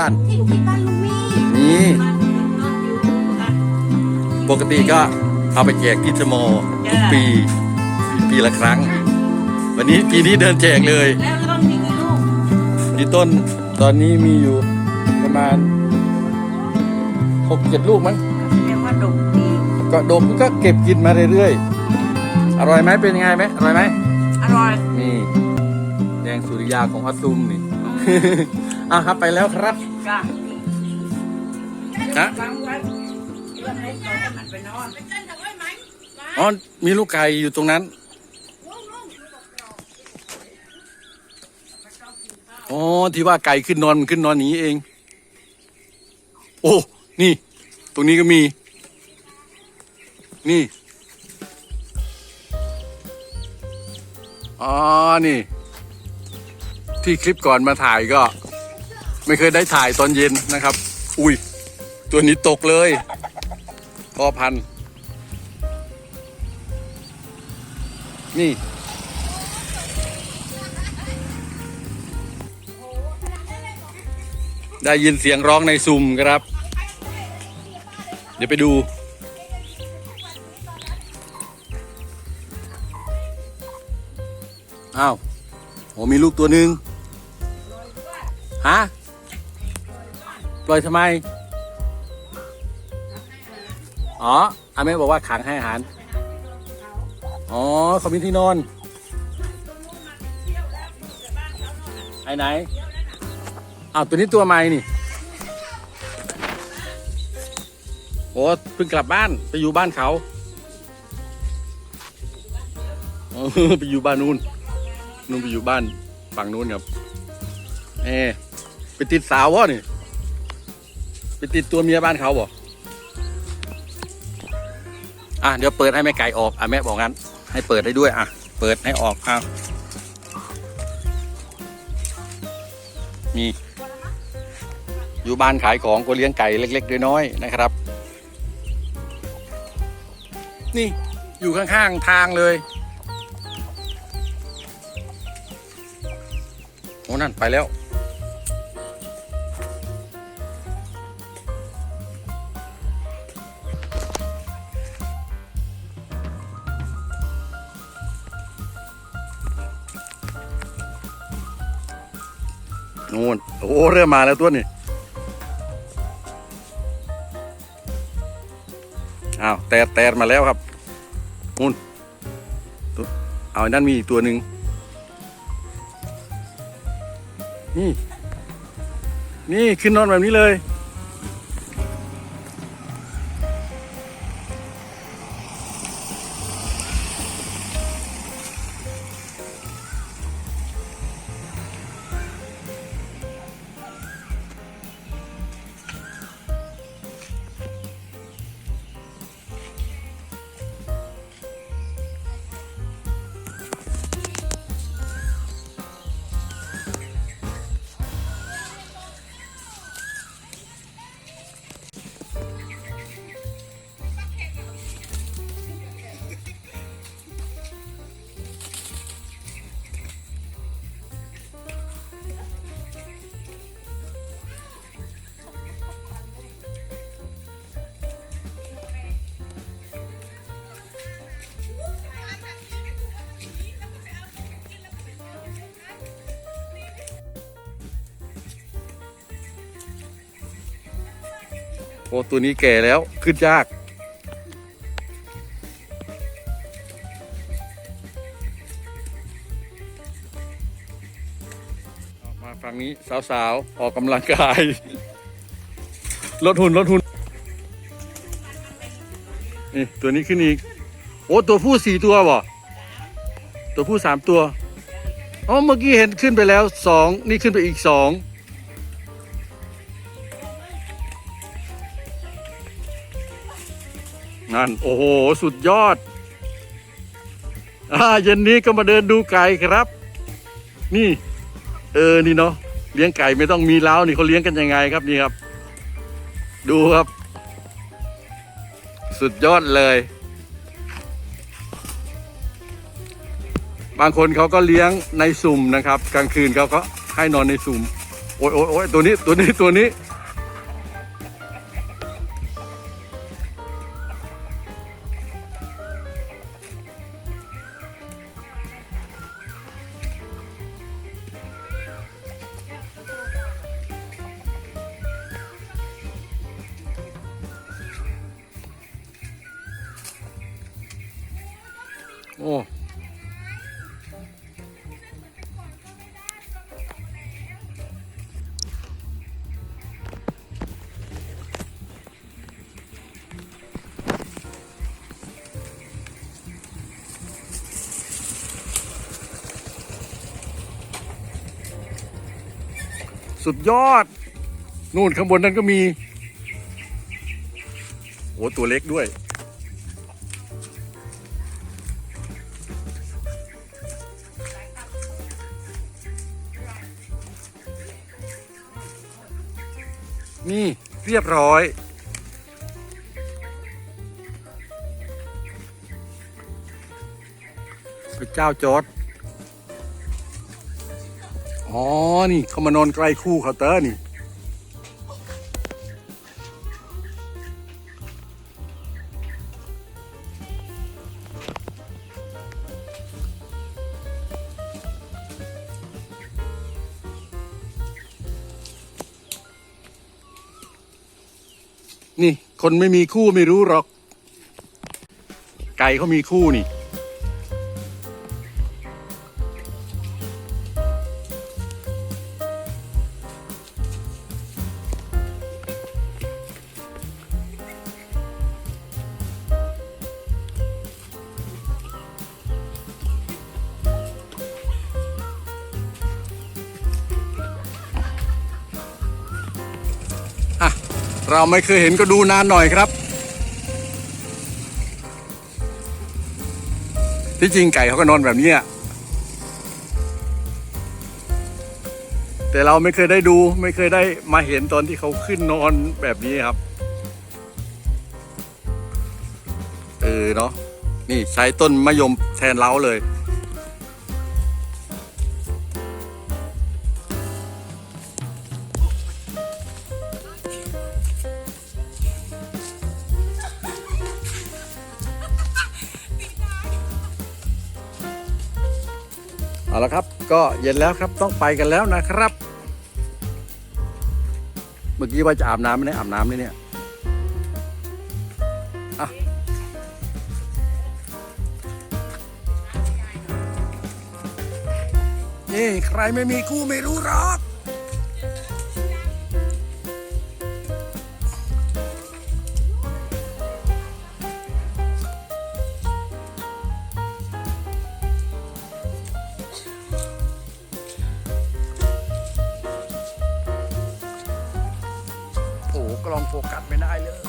บ้าน ที่อยู่ที่บ้านลุงมี่นี่บ้านนอนอยู่ค่ะปกติก็เอาไปแจกที่สมอทุกปีปีละครั้ง วันนี้ปีนี้เดินแจกเลย แล้วต้นมีกี่ลูกที่ต้นตอนนี้มีอยู่ประมาณหกเจ็ดลูกมั้งแสดงว่าดกดีก็ดมก็เก็บกินมาเรื่อยๆ อร่อยไหมเป็นยังไงไหมอร่อยไหมอร่อยนี่แดงสุริยาของอาซุมนี่ อะครับไปแล้วครับ จ้ะฮะวางไว้เพื่อให้เขาให้มันไปนอนอ๋อมีลูกไก่อยู่ตรงนั้นอ๋อที่ว่าไก่ขึ้นนอนขึ้นนอนหนีเอง โอ้นี่ ตรงนี้ก็มี นี่อ๋อนี่ ที่คลิปก่อนมาถ่ายก็ ไม่เคยได้ถ่ายตอนเย็นนะครับ อุ้ย ตัวนี้ตกเลยพอพัน นี่ ได้ยินเสียงร้องในซุมครับ เดี๋ยวไปดูอ้าวโอมีลูกตัวหนึ่งฮะ ปล่อยทำไม อ๋ออาแม่บอกว่าขังให้อาหาร อ๋อเขามีที่นอนไอ้ไหนอ้าวตัวนี้ตัวใหม่นี่โอ้เพิ่งกลับบ้านไปอยู่บ้านเขาไปอยู่บ้านนู้นนู้นไปอยู่บ้านฝั่งนู้นครับเอไปติดสาววะนี่ ไปติดตัวเมียบ้านเขาบ่อะเดี๋ยวเปิดให้แม่ไก่ออกอะแม่บอกงั้น ให้เปิดได้ด้วยอะเปิดให้ออกอะมีอยู่บ้านขายของก็เลี้ยงไก่เล็กๆน้อยๆนะครับ นี่อยู่ข้างๆทางเลยโอ้นั่นไปแล้ว นู่นโอ้เริ่มมาแล้วตัวนี่อ้าวแตดแตดมาแล้วครับนู่นเอาอันนั่นมีอีกตัวหนึ่งนี่ นี่ขึ้นนอนแบบนี้เลย โอ้ตัวนี้แก่แล้ว ขึ้นยากเอามาฝั่งนี้สาวๆ ออกกำลังกาย ลดหุ่นลดหุ่นนี่ตัวนี้ขึ้นอีก โอ้ ตัวผู้สี่ตัวบ่ตัวผู้สามตัวอ๋อเมื่อกี้เห็นขึ้นไปแล้วสองนี่ขึ้นไปอีกสอง นั่น โอ้โห สุดยอดอ่าเย็นนี้ก็มาเดินดูไก่ครับ นี่ เออนี่เนาะเลี้ยงไก่ไม่ต้องมีเล้านี่เขาเลี้ยงกันยังไงครับนี่ครับ ดูครับ สุดยอดเลย บางคนเขาก็เลี้ยงในสุ่มนะครับ กลางคืนเขาก็ให้นอนในสุ่มโอ้ยโอ้ยโอ้ยตัวนี้ตัวนี้ตัวนี้ โอ้สุดยอด นู่นข้างบนนั้นก็มีโอ้ตัวเล็กด้วย นี่เรียบร้อย พระเจ้าจอดอ๋อ นี่เขามานอนใกล้คู่เขาเตอร์นี่ นี่ คนไม่มีคู่ไม่รู้หรอก ไก่เขามีคู่นี่ เราไม่เคยเห็นก็ดูนานหน่อยครับ ที่จริงไก่เขาก็นอนแบบนี้แต่เราไม่เคยได้ดูไม่เคยได้มาเห็นตอนที่เขาขึ้นนอนแบบนี้ครับ เออเนาะนี่ใช้ต้นมะยมแทนเล้าเลย เอาละครับ ก็เย็นแล้วครับต้องไปกันแล้วนะครับ เมื่อกี้ว่าจะอาบน้ำไม่ได้อาบน้ำเลยเนี่ยอะนี่ใครไม่มีคู่ไม่รู้หรอก ลองโฟกัสไม่ได้เลย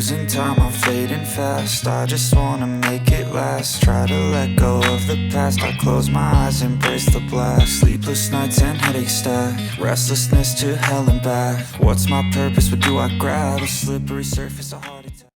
Losing time, I'm fading fast. I just wanna make it last. Try to let go of the past. I close my eyes, embrace the blast. Sleepless nights and headaches stack. Restlessness to hell and back. What's my purpose? What do I grab? A slippery surface, a heart.